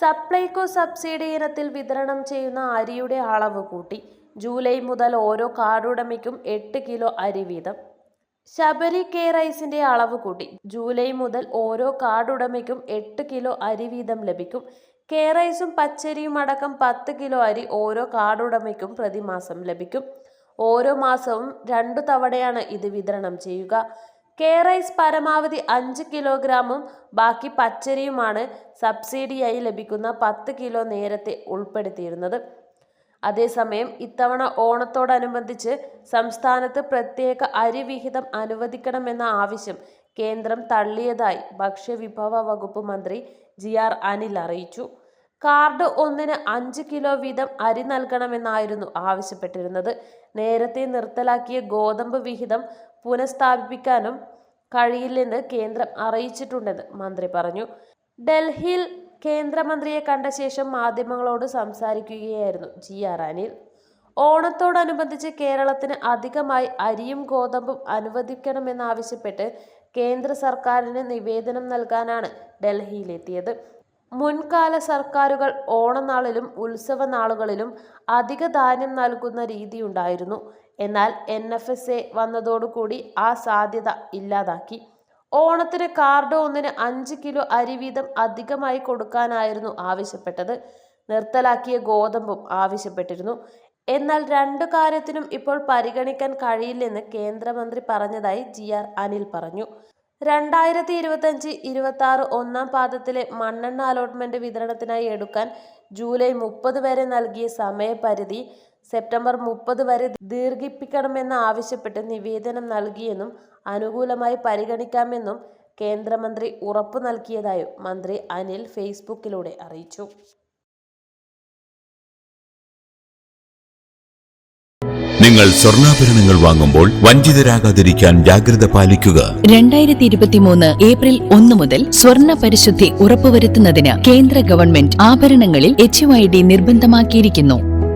Supplyco subsidy ഇനത്തിൽ വിതരണം ചെയ്യുന്ന അരിയുടെ അളവ് കൂട്ടി. ജൂലൈ മുതൽ ഓരോ കാർഡുടമയ്ക്കും എട്ട് കിലോ അരി വീതം. ശബരി കെ റൈസിന്റെ അളവ് കൂട്ടി. ജൂലൈ മുതൽ ഓരോ കാർഡുടമയ്ക്കും എട്ട് കിലോ അരി വീതം ലഭിക്കും. കെ റൈസും പച്ചരിയും അടക്കം പത്ത് കിലോ അരി ഓരോ കാർഡുടമയ്ക്കും പ്രതിമാസം ലഭിക്കും. ഓരോ മാസവും രണ്ടു തവണയാണ് ഇത് വിതരണം ചെയ്യുക. കെ റൈസ് പരമാവധി അഞ്ച് കിലോഗ്രാമും ബാക്കി പച്ചരിയുമാണ് സബ്സിഡിയായി ലഭിക്കുന്ന പത്ത് കിലോ നേരത്തെ ഉൾപ്പെടുത്തിയിരുന്നത്. അതേസമയം ഇത്തവണ ഓണത്തോടനുബന്ധിച്ച് സംസ്ഥാനത്ത് പ്രത്യേക അരി വിഹിതം അനുവദിക്കണമെന്ന ആവശ്യം കേന്ദ്രം തള്ളിയതായി ഭക്ഷ്യവിഭവ വകുപ്പ് മന്ത്രി ജി ആർ അനിൽ അറിയിച്ചു. കാർഡ് ഒന്നിന് അഞ്ച് കിലോ വീതം അരി നൽകണമെന്നായിരുന്നു ആവശ്യപ്പെട്ടിരുന്നത്. നേരത്തെ നിർത്തലാക്കിയ ഗോതമ്പ് വിഹിതം പുനഃസ്ഥാപിക്കാനും കഴിയില്ലെന്ന് കേന്ദ്രം അറിയിച്ചിട്ടുണ്ടെന്ന് മന്ത്രി പറഞ്ഞു. ഡൽഹിയിൽ കേന്ദ്രമന്ത്രിയെ കണ്ട ശേഷം മാധ്യമങ്ങളോട് സംസാരിക്കുകയായിരുന്നു ജി ആർ അനിൽ. ഓണത്തോടനുബന്ധിച്ച് കേരളത്തിന് അധികമായി അരിയും ഗോതമ്പും അനുവദിക്കണമെന്നാവശ്യപ്പെട്ട് കേന്ദ്ര സർക്കാരിന് നിവേദനം നൽകാനാണ് ഡൽഹിയിലെത്തിയത്. മുൻകാല സർക്കാരുകൾ ഓണനാളിലും ഉത്സവ നാളുകളിലും അധിക ധാന്യം നൽകുന്ന രീതിയുണ്ടായിരുന്നു. എന്നാൽ എൻ എഫ് എസ് എ വന്നതോടുകൂടി ആ സാധ്യത ഇല്ലാതാക്കി. ഓണത്തിന് കാർഡ് ഒന്നിന് അഞ്ച് കിലോ അരി വീതം അധികമായി കൊടുക്കാനായിരുന്നു ആവശ്യപ്പെട്ടത്. നിർത്തലാക്കിയ ഗോതമ്പും ആവശ്യപ്പെട്ടിരുന്നു. എന്നാൽ രണ്ടു കാര്യത്തിനും ഇപ്പോൾ പരിഗണിക്കാൻ കഴിയില്ലെന്ന് കേന്ദ്രമന്ത്രി പറഞ്ഞതായി ജി ആർ അനിൽ പറഞ്ഞു. രണ്ടായിരത്തി ഇരുപത്തഞ്ച് ഇരുപത്തി ആറ് ഒന്നാം പാദത്തിലെ മണ്ണെണ്ണ അലോട്ട്മെന്റ് വിതരണത്തിനായി എടുക്കാൻ ജൂലൈ മുപ്പത് വരെ നൽകിയ സമയപരിധി സെപ്റ്റംബർ മുപ്പത് വരെ ദീർഘിപ്പിക്കണമെന്ന് ആവശ്യപ്പെട്ട് നിവേദനം നൽകിയെന്നും അനുകൂലമായി പരിഗണിക്കാമെന്നും കേന്ദ്രമന്ത്രി ഉറപ്പു നൽകിയതായും മന്ത്രി അനിൽ ഫേസ്ബുക്കിലൂടെ അറിയിച്ചു. നിങ്ങൾ സ്വർണാഭരണങ്ങൾ വാങ്ങുമ്പോൾ വഞ്ചിതരാകാതിരിക്കാൻ ജാഗ്രത പാലിക്കുക. രണ്ടായിരത്തി ഇരുപത്തിമൂന്ന് ഏപ്രിൽ ഒന്ന് മുതൽ സ്വർണ പരിശുദ്ധി ഉറപ്പുവരുത്തുന്നതിന് കേന്ദ്ര ഗവൺമെന്റ് ആഭരണങ്ങളിൽ എച്ച് നിർബന്ധമാക്കിയിരിക്കുന്നു.